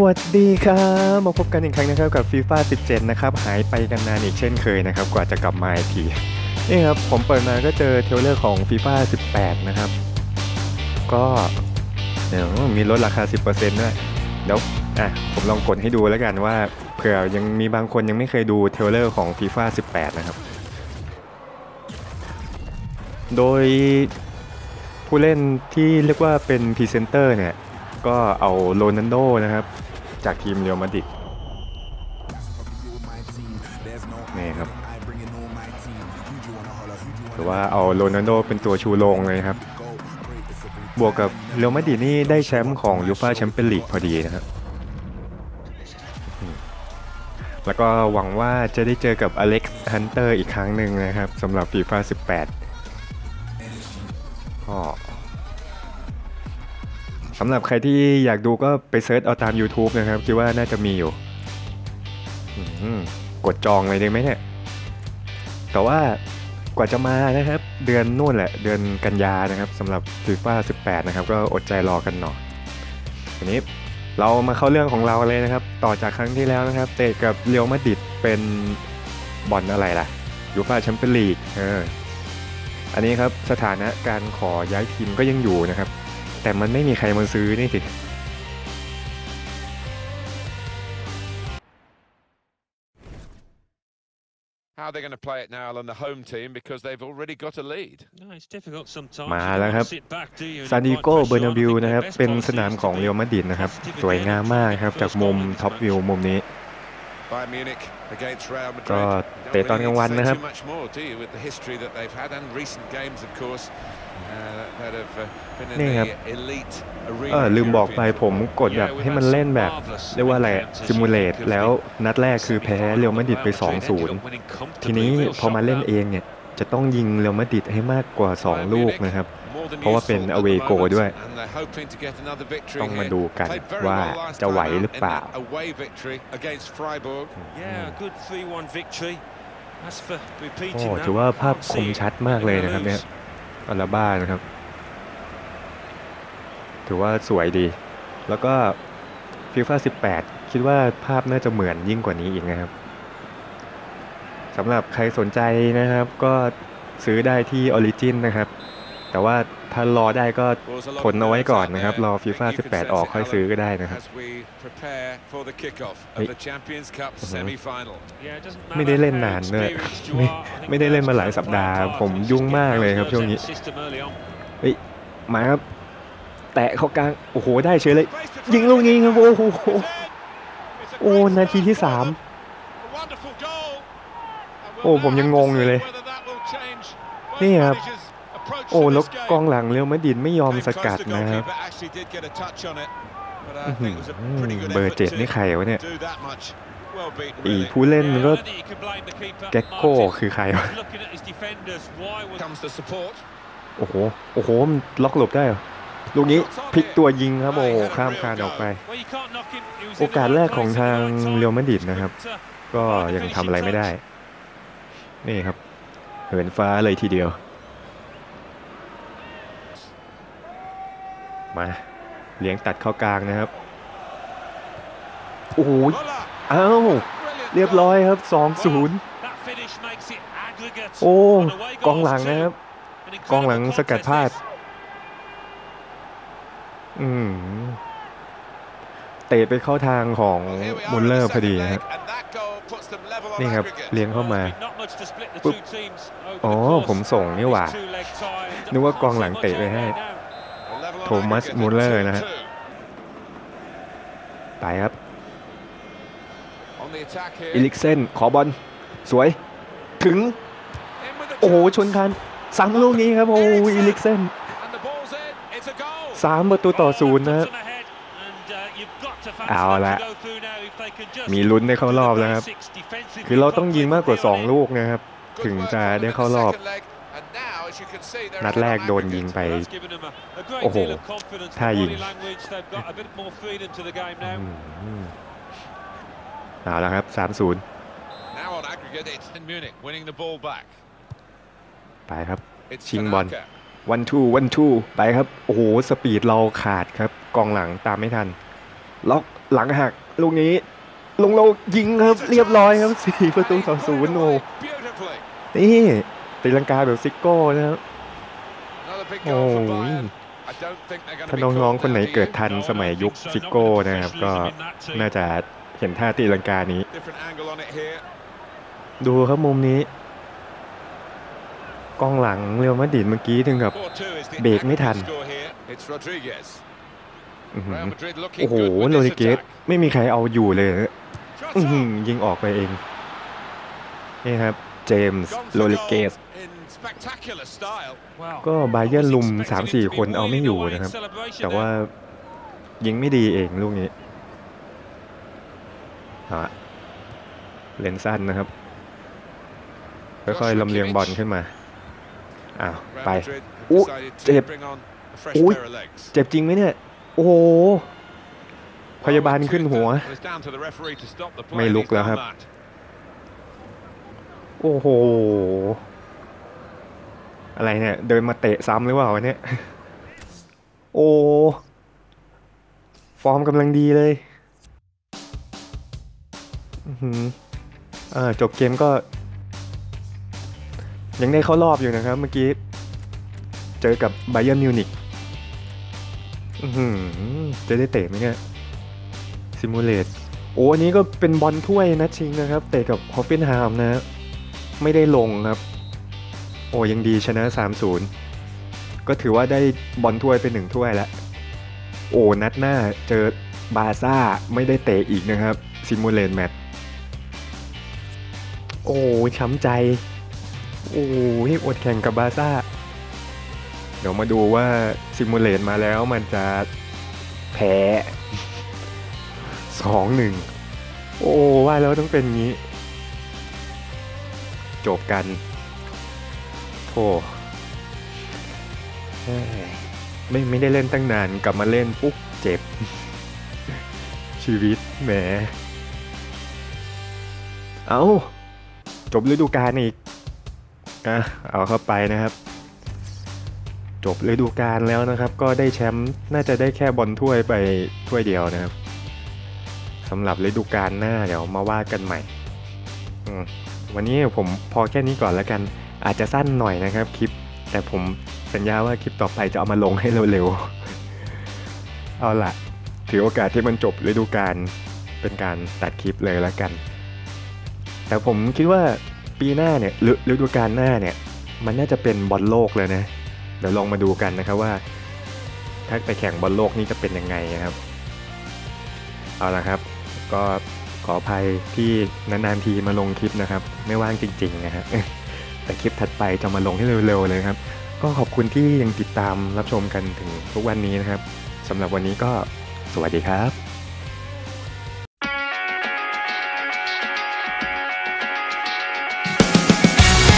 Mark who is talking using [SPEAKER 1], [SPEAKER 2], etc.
[SPEAKER 1] วัสดีครับ มาพบกันอีกครั้งนะครับกับ FIFA 17 นะครับ หายไปกันนานอีกเช่นเคยนะครับ กว่าจะกลับมาอีกทีนี่ครับ ผมเปิดมาก็เจอเทเลอร์ของ FIFA 18 นะครับ ก็เดี๋ยวมีลดราคา 10%ด้วยเดี๋ยวอะผมลองกดให้ดูแล้วกันว่าเผื่อยังมีบางคนยังไม่เคยดูเทเลอร์ของ FIFA 18 นะครับ โดยผู้เล่นที่เรียกว่าเป็นพรีเซนเตอร์เนี่ย ก็เอาโรนัลโดนะครับ จากทีมเรอัลมาดริดนี่ครับหรือว่าเอาโรนัลโดเป็นตัวชูโรงเลยครับ บวกกับเรอัลมาดริดนี่ได้แชมป์ของยูฟ่าแชมเปี้ยนลีกพอดีนะครับแล้วก็หวังว่าจะได้เจอกับอเล็กซ์ฮันเตอร์อีกครั้งหนึ่งนะครับสำหรับฟีฟ่า18ก็ำหรับใครที่อยากดูก็ไปเซิร์ชเอาตาม YouTube นะครับ คิดว่าน่าจะมีอยู่ กดจองเลยได้ไหมเนี่ย แต่ว่ากว่าจะมานะครับ เดือนนู่นแหละ เดือนกันยานะครับสำหรับฟีฟ่า18 นะครับ ก็อดใจรอกันหน่อยทีนี้เรามาเข้าเรื่องของเราเลยนะครับ ต่อจากครั้งที่แล้วนะครับ เตะกับเรียวมาดิดเป็นบอลอะไรล่ะยูฟ่าแชมเปี้ยนลีกเอออันนี้ครับสถานะการขอย้ายทีมก็ยังอยู่นะครับ แต่มันไม่มีใครมาซื้อนี่สิ
[SPEAKER 2] How are they going to play it now on the home team because they've already got a lead?
[SPEAKER 3] No, it's difficult sometimes.
[SPEAKER 1] มา
[SPEAKER 3] You
[SPEAKER 1] แล้ว
[SPEAKER 3] can't
[SPEAKER 1] ครับ
[SPEAKER 3] sit back, do you, and
[SPEAKER 1] ซานดิ
[SPEAKER 3] quite
[SPEAKER 1] โก
[SPEAKER 3] press
[SPEAKER 1] เบอร์นา
[SPEAKER 3] on.
[SPEAKER 1] บิ
[SPEAKER 3] I
[SPEAKER 1] ว
[SPEAKER 3] think
[SPEAKER 1] นะครับ
[SPEAKER 3] their best
[SPEAKER 1] เป็น
[SPEAKER 3] policy
[SPEAKER 1] สนาม
[SPEAKER 3] is
[SPEAKER 1] ของ
[SPEAKER 3] to
[SPEAKER 1] เรียวมาดริดนะครับ
[SPEAKER 3] active
[SPEAKER 1] สวยงามมากครับจากมุมท็อปวิวมุมนี้
[SPEAKER 2] Bayern Munich against Real Madrid.
[SPEAKER 1] ก็
[SPEAKER 2] You don't
[SPEAKER 1] เตะตอน
[SPEAKER 2] really
[SPEAKER 1] กลาง
[SPEAKER 2] need
[SPEAKER 1] วัน
[SPEAKER 2] to say
[SPEAKER 1] นะครับ
[SPEAKER 2] too much more, do you, with the history that they've had and recent games, of course, uh, that have uh, been in
[SPEAKER 1] นี่ครับ
[SPEAKER 2] the elite
[SPEAKER 1] เอ
[SPEAKER 2] arena.
[SPEAKER 1] อ
[SPEAKER 2] of
[SPEAKER 1] ลืมบอกไป
[SPEAKER 2] European
[SPEAKER 1] ผมกดแบบ
[SPEAKER 3] Yeah, we've
[SPEAKER 1] ให้มัน
[SPEAKER 3] had
[SPEAKER 1] เล่น
[SPEAKER 3] some
[SPEAKER 1] แบบ
[SPEAKER 3] marvellous
[SPEAKER 1] เรียกว่าอะไร
[SPEAKER 3] encounters
[SPEAKER 1] ซิมูเลต
[SPEAKER 3] because
[SPEAKER 1] แล้วนัดแรกคือแพ้เรียวมาดริดไป
[SPEAKER 3] Real Madrid ended up
[SPEAKER 1] 2-0
[SPEAKER 3] winning
[SPEAKER 1] ทีนี้
[SPEAKER 3] comfortably.
[SPEAKER 1] พอมาเล่น
[SPEAKER 3] Real
[SPEAKER 1] เองเนี่ยจะต้องยิงเรียวมาดริดให้มากกว่า
[SPEAKER 2] Bayern
[SPEAKER 1] 2ลูก
[SPEAKER 2] Munich,
[SPEAKER 1] นะครับ
[SPEAKER 2] more than
[SPEAKER 1] เพราะว่าเป็น
[SPEAKER 2] useful at the
[SPEAKER 1] away goal
[SPEAKER 2] moment,
[SPEAKER 1] ด้วย
[SPEAKER 2] and they're hoping to get another victory
[SPEAKER 1] ต้องมา
[SPEAKER 2] here.
[SPEAKER 1] ดูกัน
[SPEAKER 2] Played very
[SPEAKER 1] ว่า
[SPEAKER 2] well last
[SPEAKER 1] จะไหว
[SPEAKER 2] time out
[SPEAKER 1] หรือ
[SPEAKER 2] in
[SPEAKER 1] เปล่า
[SPEAKER 2] that away victory against Freiburg.
[SPEAKER 3] Yeah, a good 3-1 victory. As for
[SPEAKER 1] โอ้
[SPEAKER 3] repeating that,
[SPEAKER 1] ถือว่าภาพ
[SPEAKER 3] can't
[SPEAKER 1] ค
[SPEAKER 3] see
[SPEAKER 1] ม
[SPEAKER 3] it
[SPEAKER 1] ชัดมาก
[SPEAKER 3] in
[SPEAKER 1] เลย
[SPEAKER 3] the
[SPEAKER 1] นะครับเนี่ย
[SPEAKER 3] loose.
[SPEAKER 1] อัลบ้านะครับ ถือว่าสวยดี แล้วก็ฟิฟ่า18 คิดว่าภาพน่าจะเหมือนยิ่งกว่านี้อีกนะครับสำหรับใครสนใจนะครับก็ซื้อได้ที่ Origin นะครับ แต่ว่าถ้ารอได้ก็
[SPEAKER 2] Was a lot
[SPEAKER 1] ทนเอาไว้
[SPEAKER 2] of
[SPEAKER 1] ก่อน
[SPEAKER 2] nerves
[SPEAKER 1] นะครับ
[SPEAKER 2] out
[SPEAKER 1] รอ
[SPEAKER 2] there.
[SPEAKER 1] FIFA
[SPEAKER 2] You can
[SPEAKER 1] 18
[SPEAKER 2] sense
[SPEAKER 1] ออก
[SPEAKER 2] it,
[SPEAKER 1] ค่อย
[SPEAKER 2] Alan,
[SPEAKER 1] ซื้อก็ได้นะครับ
[SPEAKER 2] as we prepare for the kickoff of
[SPEAKER 1] Hey.
[SPEAKER 2] the Champions Cup
[SPEAKER 1] Mhm.
[SPEAKER 2] semi-final.
[SPEAKER 3] Yeah, it doesn't
[SPEAKER 1] ไม่ได้
[SPEAKER 3] matter
[SPEAKER 1] เล่น
[SPEAKER 3] how
[SPEAKER 1] นานด้วย
[SPEAKER 3] experienced you
[SPEAKER 1] ไม่
[SPEAKER 3] are, I think
[SPEAKER 1] ไม่ได้เล่น
[SPEAKER 3] players
[SPEAKER 1] มาหลาย
[SPEAKER 3] can
[SPEAKER 1] สัปดาห์
[SPEAKER 3] play hard
[SPEAKER 1] ผม
[SPEAKER 3] and just
[SPEAKER 1] ยุ่ง
[SPEAKER 3] get
[SPEAKER 1] มากเลยครับ
[SPEAKER 3] nerves
[SPEAKER 1] ช่วง
[SPEAKER 3] out
[SPEAKER 1] นี้
[SPEAKER 3] the system early on.
[SPEAKER 1] เฮ้ยมาครับ แตะเข้ากลาง โอ้โห ได้เฉยเลย ยิงลูกนี้ครับ โอ้โห โอ้นาทีที่สามโอ้ผมยังงงอยู่เลย นี่ครับ โอ้แล้วกองหลังเรียวมาดริดไม่ยอมสกัดนะครับเบอร์เจ็ดนี่ใครวะเนี่ยอีผู้เล่นก็แก็กโก้คือใครวะโอ้โห โอ้โห มันล็อกหลบได้เหรอ ลูกนี้พลิกตัวยิงครับ โอ้ข้ามคานออกไป โอกาสแรกของทางเรียวมาดิดนะครับ ก็ยังทำอะไรไม่ได้ นี่ครับ เหินฟ้าเลยทีเดียว มาเลี้ยงตัดเข้ากลางนะครับโอ้โหเอ้าเรียบร้อยครับ 2-0
[SPEAKER 3] that finish makes it aggregate
[SPEAKER 1] โอ้
[SPEAKER 3] on away
[SPEAKER 1] กองหลัง
[SPEAKER 3] goals
[SPEAKER 1] นะครับ
[SPEAKER 3] too. An
[SPEAKER 1] กองหลัง
[SPEAKER 3] incredible
[SPEAKER 1] สกัด
[SPEAKER 3] contest
[SPEAKER 1] พลาด
[SPEAKER 3] this.
[SPEAKER 1] อืมเตะไปเข้าทางของ
[SPEAKER 2] Well, here we are
[SPEAKER 1] มุล
[SPEAKER 2] in
[SPEAKER 1] เลอ
[SPEAKER 2] the
[SPEAKER 1] ร์พอดี
[SPEAKER 2] second
[SPEAKER 1] นะครับ
[SPEAKER 2] leg, and that goal puts them level on
[SPEAKER 1] นี่ครับ
[SPEAKER 2] aggregate.
[SPEAKER 1] เลี้ยงเข้ามา
[SPEAKER 3] Not much to split the
[SPEAKER 1] ปุ๊บ
[SPEAKER 3] two teams over
[SPEAKER 1] อ๋อ
[SPEAKER 3] the course
[SPEAKER 1] ผมส่งนี่หว่า
[SPEAKER 3] of this two-leg tie.
[SPEAKER 1] นึกว่ากองหลังเตะไปให้ โทมัสมูลเลอร์นะฮะไปครับอิลิกเซนขอบอลสวยถึง โอ้โห ชนคันสามลูกนี้ครับ โอ้อิลิกเซนสามประตูต่อศูนย์นะเอาละมีลุ้นได้เข้ารอบนะครับ คือเราต้องยิงมากกว่า 2 ลูกนะครับ ถึงจะได้เข้ารอบ นัด
[SPEAKER 2] ahead
[SPEAKER 1] แร
[SPEAKER 2] on
[SPEAKER 1] กโดน
[SPEAKER 2] aggregate.
[SPEAKER 1] ยิงไป
[SPEAKER 3] That's given them a, a great
[SPEAKER 1] โอ้โห
[SPEAKER 3] deal of confidence.
[SPEAKER 1] ท่า
[SPEAKER 3] The
[SPEAKER 1] ยิง
[SPEAKER 3] body language, they've got a bit more freedom to the game now.
[SPEAKER 1] อืมเอาละครับ 3-0
[SPEAKER 2] Now on aggregate, it's in Munich winning the ball back.
[SPEAKER 1] ไปครับ
[SPEAKER 2] It's
[SPEAKER 1] ชิงบอล
[SPEAKER 2] Tanaka.
[SPEAKER 1] วันทูวันทูไปครับ โอ้โห สปีดเราขาดครับ กองหลังตามไม่ทัน ล็อกหลังหัก ลูกนี้ ลงโลยิงครับ เรียบร้อยครับสี่ประตูต่อศูนย์โอ้
[SPEAKER 2] Beautifully.
[SPEAKER 1] นี่ ตีลังกาแบบซิโก้นะครับ
[SPEAKER 2] Another big goal for
[SPEAKER 1] Oh,
[SPEAKER 2] Bayern. I don't think they're going
[SPEAKER 1] ถ้า
[SPEAKER 2] to be
[SPEAKER 1] น้อง
[SPEAKER 2] caught
[SPEAKER 1] ๆคนไหน
[SPEAKER 2] now, do
[SPEAKER 1] เกิด
[SPEAKER 2] you?
[SPEAKER 1] ทันสมัยยุคซิโก้นะครับ ก็น่าจะเห็นท่าตีลังกานี้
[SPEAKER 2] Different angle on it here.
[SPEAKER 1] ดูครับมุมนี้กองหลังเรียวมาดริดเมื่อกี้ถึงกับ
[SPEAKER 2] 4-2 is the
[SPEAKER 1] เบรกไม่ทัน
[SPEAKER 2] aggregate score here. It's Rodriguez.
[SPEAKER 1] อื้อหือ
[SPEAKER 2] Real Madrid
[SPEAKER 1] โอ้
[SPEAKER 2] looking
[SPEAKER 1] โห
[SPEAKER 2] good with
[SPEAKER 1] โร
[SPEAKER 2] this
[SPEAKER 1] ดิเกส
[SPEAKER 2] attack.
[SPEAKER 1] ไม่มีใครเอาอยู่เลยนะ
[SPEAKER 2] Shot
[SPEAKER 1] อื้อหือ
[SPEAKER 2] on.
[SPEAKER 1] ยิงออกไปเอง นี่ครับ เจมส์
[SPEAKER 2] Gone
[SPEAKER 1] โร
[SPEAKER 2] for
[SPEAKER 1] ดิเก
[SPEAKER 2] goal
[SPEAKER 1] ส
[SPEAKER 2] in spectacular style.
[SPEAKER 1] ก็บาเยิร์นลุม 3-4 คนเอาไม่อยู่นะครับ แต่ว่ายิงไม่ดีเองลูกนี้ฮะเลนสั้นนะครับ ค่อยๆลำเลียงบอลขึ้นมา อ้าว
[SPEAKER 2] Real
[SPEAKER 1] ไป
[SPEAKER 2] Madrid have
[SPEAKER 1] Oh,
[SPEAKER 2] decided to
[SPEAKER 1] Jeb.
[SPEAKER 2] bring on a fresh
[SPEAKER 1] Ui.
[SPEAKER 2] pair of legs.
[SPEAKER 1] เจ็บจริงไหมเนี่ย โอ้โห พยาบาลขึ้นหัว
[SPEAKER 2] Well, it's down to the referee to stop the play.
[SPEAKER 1] ไม่ลุก
[SPEAKER 2] He's
[SPEAKER 1] แล้ว
[SPEAKER 2] done
[SPEAKER 1] ครับ
[SPEAKER 2] that.
[SPEAKER 1] โอ้โห อะไรเนี่ย เดินมาเตะซ้ำหรือเปล่าวะเนี่ย โอ้ ฟอร์มกำลังดีเลยอื้อหืออ่าจบเกมก็ ยังได้เข้ารอบอยู่นะครับ เมื่อกี้ เจอกับไบเ e ร์มิวนิกอือหือจะได้เตะไหมเนี่ยซิมูเลตโอ้อันนี้ก็เป็นบอลถ้วยนัดชิงนะครับ เตะกับฮอฟเฟนฮามนะ ไม่ได้ลงครับ โอ้ยังดีชนะ 3-0 ก็ถือว่าได้บอลถ้วยเป็นหนึ่งถ้วยแล้ว โอ้นัดหน้าเจอบาซ่าไม่ได้เตะอีกนะครับซิมูเลตแมตช์โอ้ช้ำใจ โอ้ยอดแข่งกับบาซ่า เดี๋ยวมาดูว่าซิมูเลตมาแล้วมันจะแพ้สองหนึ่งโอ้ว่าแล้วต้องเป็นงี้ จบกัน โอ้ไม่ไม่ได้เล่นตั้งนานกลับมาเล่นปุ๊บเจ็บ ชีวิตแหม เอาจบฤดูกาลอีกอะเอาเข้าไปนะครับ จบฤดูกาลแล้วนะครับ ก็ได้แชมป์น่าจะได้แค่บอลถ้วยไปถ้วยเดียวนะครับสำหรับฤดูกาลหน้าเดี๋ยวมาว่ากันใหม่วันนี้ผมพอแค่นี้ก่อนแล้วกัน อาจจะสั้นหน่อยนะครับคลิป แต่ผมสัญญาว่าคลิปต่อไปจะเอามาลงให้เร็วๆ เอาละถือโอกาสที่มันจบฤดูกาลเป็นการตัดคลิปเลยแล้วกัน แต่ผมคิดว่าปีหน้าเนี่ยฤฤดูกาลหน้าเนี่ย มันน่าจะเป็นบอลโลกเลยนะ เดี๋ยวลองมาดูกันนะครับว่า ถ้าไปแข่งบอลโลกนี่จะเป็นยังไงนะครับ เอาละครับ ก็ขออภัยที่นานๆทีมาลงคลิปนะครับ ไม่ว่างจริงๆนะฮะ แต่คลิปถัดไปจะมาลงให้เร็วๆเลยครับ ก็ขอบคุณที่ยังติดตามรับชมกันถึงทุกวันนี้นะครับสำหรับวันนี้ก็สวัสดีครับ